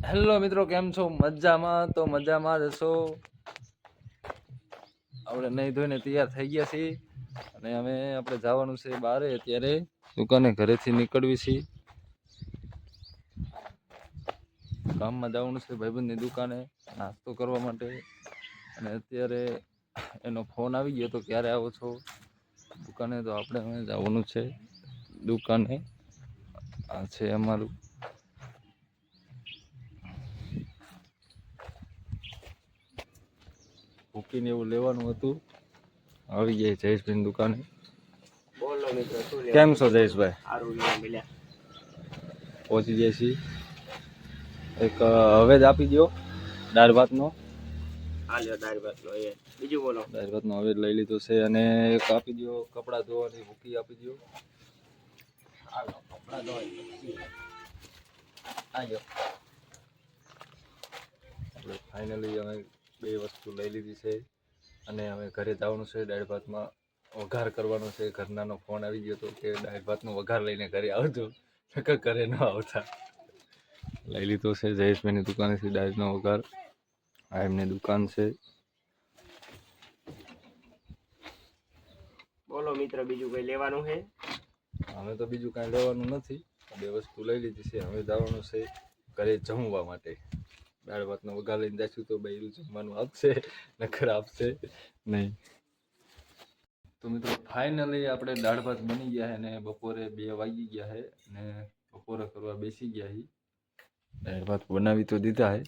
Hello મિત્રો, કેમ છો? મજામાં? તો મજામાં જ હશો? આપણે નહીં ધોઈને તૈયાર થઈ ગયા છીએ અને અમે આપણે જવાનું છે બારે અત્યારે. દુકાને ઘરેથી નીકળવી છીએ. ગામમાં જવાનું છે ભાઈબંધની દુકાને નાસ્તો કરવા માટે. અને અત્યારે એનો ફોન આવી ગયો તો ક્યારે આવો છો? દુકાને તો આપણે હવે જવાનું છે. દુકાને આ છે અમારું. ભૂકીને એવું લેવાનું હતું. આવી ગયા જયેશભાઈની દુકાને. બોલો મિત્રો શું કેમ છો જયેશભાઈ? સારું મળ્યા. પહોંચી ગયા છીએ. એક હવે જ આપી દો દાળ ભાતનો. બીજું બોલો. દાળ ભાતનો હવે લઈ લીધો છે અને એક આપી દો કપડાં ધોવાની ભૂકી આપી દો કપડાં ધોઈ આ લ્યો. એટલે ફાઇનલી અમે બે વસ્તુ લઈ લીધી છે. અને હવે ઘરે જવાનું છે દાળ ભાતમાં વઘાર કરવાનો છે. ઘરનાનો ફોન આવી ગયો હતો કે દાળ ભાતનો વઘાર લઈને ઘરે આવજો. નકર ઘરે ન આવતા. લઈ લીધો છે જયેશભાઈની દુકાનેથી દાળનો વઘાર. આ એમની દુકાન છે. બોલો મિત્ર બીજું કઈ લેવાનું છે? અમે તો બીજું કાંઈ લેવાનું નથી. બે વસ્તુ લઈ લીધી છે. હવે જવાનું છે ઘરે જમવા માટે. દાળ ભાતનો વઘાર લઈને જશું તો બૈરું જમવાનું આપશે નખર આપશે નહીં. તો મિત્રો ફાઇનલી આપણે દાળ ભાત બની ગયા છે અને બપોરે બે વાગી ગયા છે અને બપોરે કરવા બેસી ગયા છે દાળ ભાત બનાવી તો દીધા છે.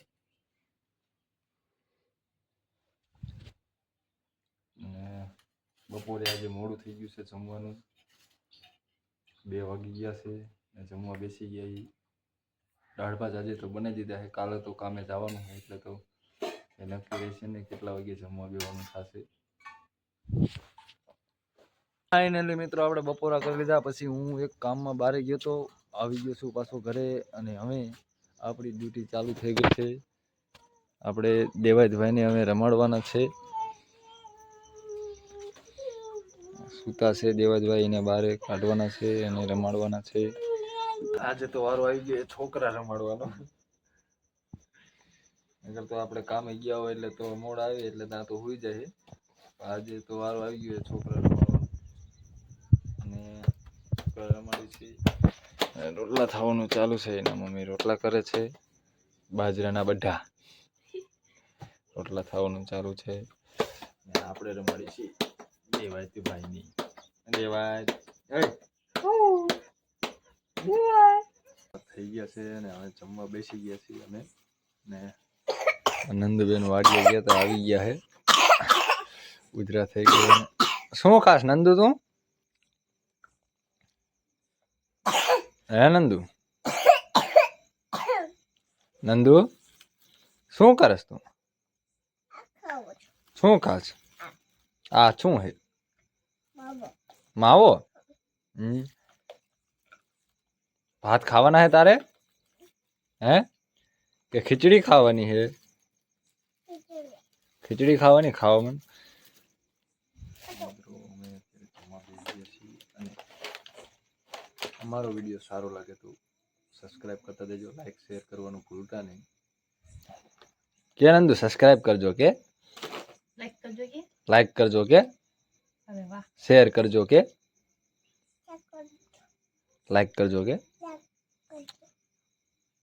અને બપોરે આજે મોડું થઈ ગયું છે જમવાનું. બે વાગી ગયા છે ને જમવા બેસી ગયા ઈ દાળ ભાત આજે તો બનાવી દીધા છે. કાલે તો કામે જવાનું હોય એટલે તો એ નક્કી રહેશે ને કેટલા વાગે જમવા બેવાનું થશે. ફાઇનલી મિત્રો, આપણે બપોરા કરી લીધા, પછી હું એક કામમાં બહાર ગયો તો આવી ગયો છું પાછો ઘરે અને હવે આપણી ડ્યુટી ચાલુ થઈ ગઈ છે. આપણે દેવાજભાઈને હવે રમાડવાના છે. સૂતા છે દેવાજભાઈ એને બહાર કાઢવાના છે અને રમાડવાના છે. આજે તો વારો આવી ગયો છોકરા રમાડવાનો. અગર તો આપણે કામે ગયા હોય એટલે તો મોડ આવે, એટલે ત્યાં તો હોઈ જાય. આજે તો વારો આવી ગયો છોકરા રમાડવાનો. અને છોકરા રમાડી છે. રોટલા થવાનું ચાલુ છે, એના મમ્મી રોટલા કરે છે, બાજરાના બધા રોટલા થવાનું ચાલુ છે. આપણે રમાડી છીએ. દેવાય તે ભાઈની દેવાય થઈ ગયા છે અને હવે જમવા બેસી ગયા છીએ અમે. ને નંદુબેન વાડીએ ગયા તો આવી ગયા હે ઉજરા થઈ ગયા શું ખાસ નંદુ તું? હે નંદુ? નંદુ શું કરસ તું? શું ખાસ? આ શું હે માવો? હમ. ભાત ખાવાના હે તારે? હે? કે ખીચડી ખાવાની હે? ખીચડી ખાવાની? ખાવા મન. અમારો વીડિયો સારો લાગે તો સબસ્ક્રાઇબ કરતા દેજો લાઈક શેર કરવાનું ભૂલતા નહીં. કે નંદુ સબસ્ક્રાઇબ કરજો કે? લાઈક કરજો કે? લાઈક કરજો કે? અરે વાહ. શેર કરજો કે? લાઈક કરજો કે?